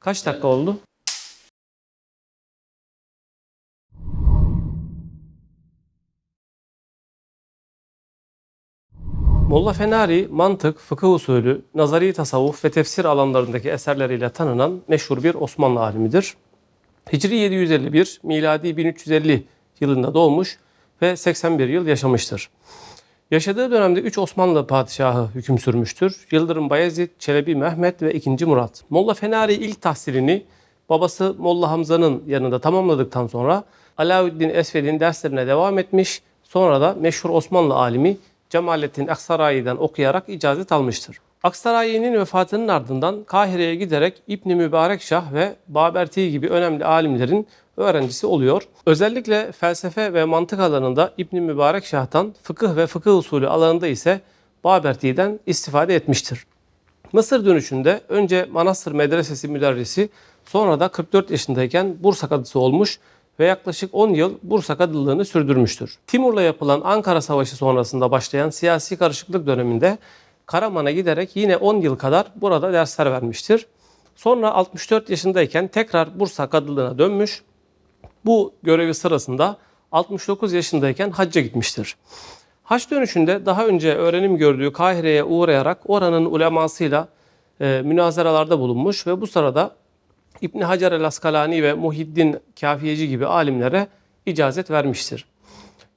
Kaç dakika oldu? Molla Fenari mantık, fıkıh usulü, nazari tasavvuf ve tefsir alanlarındaki eserleriyle tanınan meşhur bir Osmanlı alimidir. Hicri 751, miladi 1350 yılında doğmuş ve 81 yıl yaşamıştır. Yaşadığı dönemde 3 Osmanlı padişahı hüküm sürmüştür. Yıldırım Bayezid, Çelebi Mehmet ve 2. Murat. Molla Fenari ilk tahsilini babası Molla Hamza'nın yanında tamamladıktan sonra Alaüddin Esved'in derslerine devam etmiş. Sonra da meşhur Osmanlı alimi Cemalettin Aksaray'dan okuyarak icazet almıştır. Aksaray'ın vefatının ardından Kahire'ye giderek İbni Mübarek Şah ve Baberti gibi önemli alimlerin öğrencisi oluyor. Özellikle felsefe ve mantık alanında İbni Mübarek Şah'tan, fıkıh ve fıkıh usulü alanında ise Baberti'den istifade etmiştir. Mısır dönüşünde önce Manastır Medresesi müderrisi sonra da 44 yaşındayken Bursa kadısı olmuş ve yaklaşık 10 yıl Bursa kadılığını sürdürmüştür. Timur'la yapılan Ankara Savaşı sonrasında başlayan siyasi karışıklık döneminde Karaman'a giderek yine 10 yıl kadar burada dersler vermiştir. Sonra 64 yaşındayken tekrar Bursa kadılığına dönmüş. Bu görevi sırasında 69 yaşındayken hacca gitmiştir. Haç dönüşünde daha önce öğrenim gördüğü Kahire'ye uğrayarak oranın ulemasıyla e, münazaralarda bulunmuş ve bu sırada İbni Hacer el Askalani ve Muhiddin Kafiyeci gibi alimlere icazet vermiştir.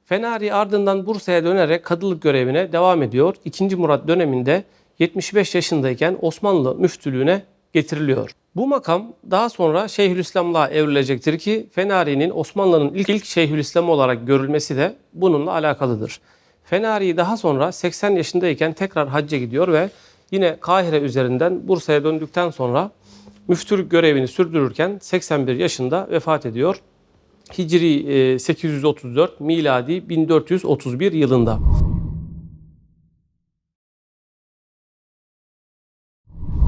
Fenari ardından Bursa'ya dönerek kadılık görevine devam ediyor. 2. Murat döneminde 75 yaşındayken Osmanlı müftülüğüne getiriliyor. Bu makam daha sonra Şeyhülislam'la evrilecektir ki Fenari'nin Osmanlı'nın ilk ilk Şeyhülislam olarak görülmesi de bununla alakalıdır. Fenari daha sonra 80 yaşındayken tekrar hacca gidiyor ve yine Kahire üzerinden Bursa'ya döndükten sonra müftülük görevini sürdürürken 81 yaşında vefat ediyor. Hicri e, 834, miladi 1431 yılında.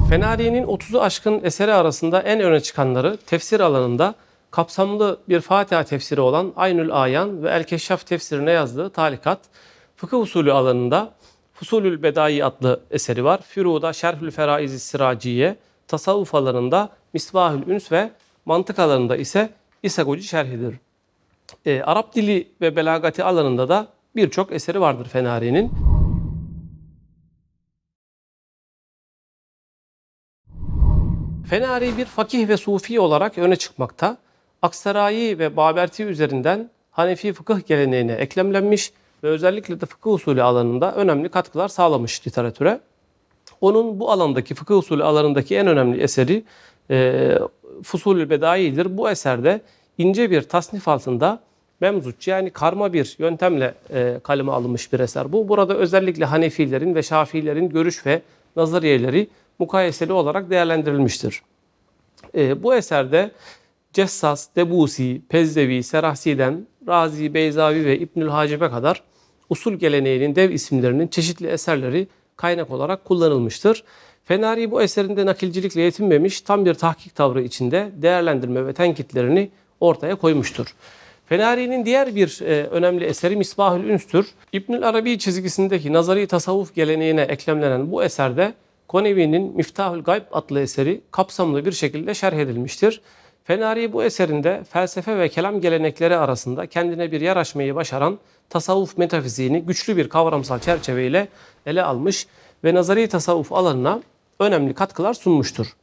Fenari'nin 30'u aşkın eseri arasında en öne çıkanları tefsir alanında kapsamlı bir Fatiha tefsiri olan Aynül Ayan ve El Keşşaf tefsirine yazdığı talikat, fıkıh usulü alanında Fusulül Bedai adlı eseri var. Füru'da Şerhül Feraiz Siraciye, tasavvuf alanında Misbahül Üns ve mantık alanında ise İsagoci şerhidir. E, Arap dili ve belagati alanında da birçok eseri vardır Fenari'nin. Fenari bir fakih ve sufi olarak öne çıkmakta. Aksarayi ve Baberti üzerinden Hanefi fıkıh geleneğine eklemlenmiş ve özellikle de fıkıh usulü alanında önemli katkılar sağlamış literatüre. Onun bu alandaki fıkıh usulü alanındaki en önemli eseri e, Fusulül Bedai'dir. Bu eserde ince bir tasnif altında memzuç yani karma bir yöntemle e, kaleme alınmış bir eser bu. Burada özellikle Hanefilerin ve Şafiilerin görüş ve nazariyeleri mukayeseli olarak değerlendirilmiştir. E, bu eserde Cessas, Debusi, Pezdevi, Serahsi'den Razi, Beyzavi ve İbnül Hacib'e kadar usul geleneğinin dev isimlerinin çeşitli eserleri kaynak olarak kullanılmıştır. Fenari bu eserinde nakilcilikle yetinmemiş, tam bir tahkik tavrı içinde değerlendirme ve tenkitlerini ortaya koymuştur. Fenari'nin diğer bir e, önemli eseri Misbahül Üns'tür. İbnül Arabi çizgisindeki nazari tasavvuf geleneğine eklemlenen bu eserde Konevi'nin Miftahül Gayb adlı eseri kapsamlı bir şekilde şerh edilmiştir. Fenari bu eserinde felsefe ve kelam gelenekleri arasında kendine bir yer açmayı başaran tasavvuf metafiziğini güçlü bir kavramsal çerçeveyle ele almış ve nazari tasavvuf alanına önemli katkılar sunmuştur.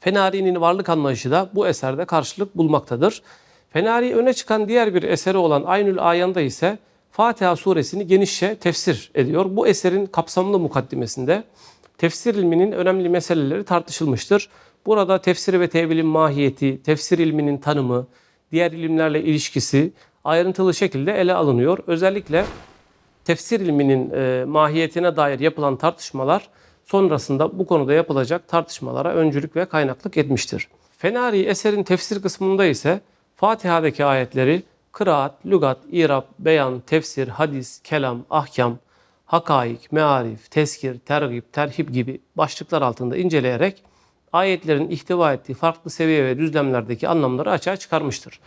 Fenari'nin varlık anlayışı da bu eserde karşılık bulmaktadır. Fenari öne çıkan diğer bir eseri olan Aynül Ayan'da ise Fatiha suresini genişçe tefsir ediyor. Bu eserin kapsamlı mukaddimesinde tefsir ilminin önemli meseleleri tartışılmıştır. Burada tefsir ve tevilin mahiyeti, tefsir ilminin tanımı, diğer ilimlerle ilişkisi ayrıntılı şekilde ele alınıyor. Özellikle tefsir ilminin e, mahiyetine dair yapılan tartışmalar sonrasında bu konuda yapılacak tartışmalara öncülük ve kaynaklık etmiştir. Fenari eserin tefsir kısmında ise Fatiha'daki ayetleri kıraat, lügat, irab, beyan, tefsir, hadis, kelam, ahkam, hakaik, mearif, teskir, tergib, terhib gibi başlıklar altında inceleyerek ayetlerin ihtiva ettiği farklı seviye ve düzlemlerdeki anlamları açığa çıkarmıştır.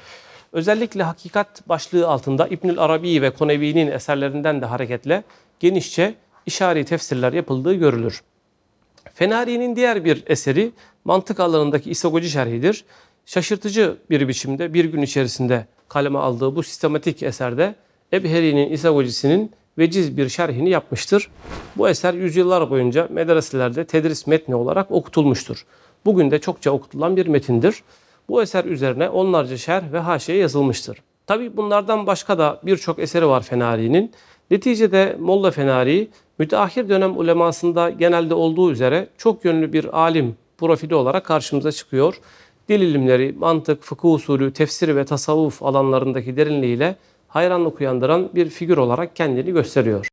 Özellikle hakikat başlığı altında İbnül Arabi ve Konevi'nin eserlerinden de hareketle genişçe işari tefsirler yapıldığı görülür. Fenari'nin diğer bir eseri mantık alanındaki İsagoji şerhidir. Şaşırtıcı bir biçimde bir gün içerisinde kaleme aldığı bu sistematik eserde Ebheri'nin İsagojisinin veciz bir şerhini yapmıştır. Bu eser yüzyıllar boyunca medreselerde tedris metni olarak okutulmuştur. Bugün de çokça okutulan bir metindir. Bu eser üzerine onlarca şerh ve haşiye yazılmıştır. Tabi bunlardan başka da birçok eseri var Fenari'nin. Neticede Molla Fenari müteahhir dönem ulemasında genelde olduğu üzere çok yönlü bir alim profili olarak karşımıza çıkıyor. Dil ilimleri, mantık, fıkıh usulü, tefsir ve tasavvuf alanlarındaki derinliğiyle hayranlık uyandıran bir figür olarak kendini gösteriyor.